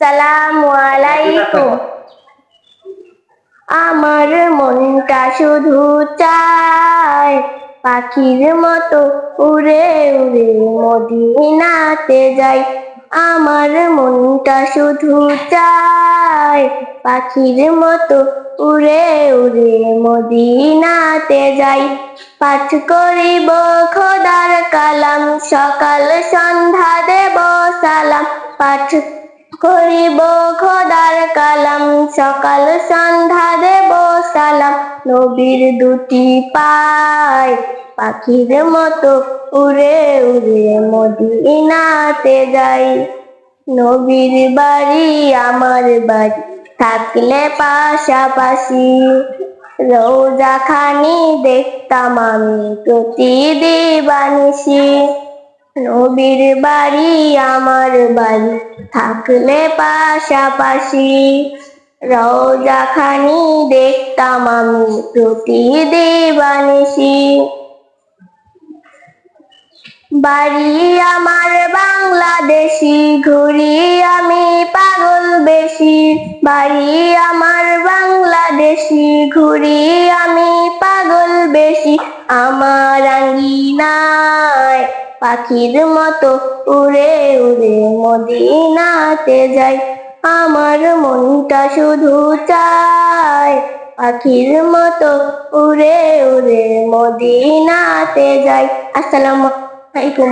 সালামু আমার মনটা শুধু চায় পাখির মতো উড়ে উড়ে মদিনাতে যাই। আমার মনটা শুধু চায় পাখির মতো উড়ে উড়ে মদিনাতে যাই। পাঠ করিব খোদার কালাম, সকাল সন্ধ্যা দেব সালাম। পাঠ করিব খোদার কালাম। সকাল সন্ধ্যা দেব সালাম। নবীর দুটি পায় পাখির মতো উড়ে উড়ে মদিনাতে যাই। নবীর বাড়ি আমার বাড়ি, থাকলে পাশাপাশি। রোজা খানি দেখতাম আমি প্রতিদিন প্রতিদিবানিসি নবীর বাড়ি, আমার বাড়ি। থাকলে পাশাপাশি রোজা খানি দেখতাম আমি প্রতিদিবানিসি বাড়ি আমার বাংলাদেশি, ঘুরি আমি পাগল বেশি। বাড়ি আমার বাংলাদেশি, ঘুরি আমি আঙ্গিনায় পাখির মতো উড়ে উড়ে মদিনাতে যাই। আমার মনটা শুধু চাই পাখির মতো উড়ে উড়ে মদিনাতে যাই। আসসালামু আলাইকুম।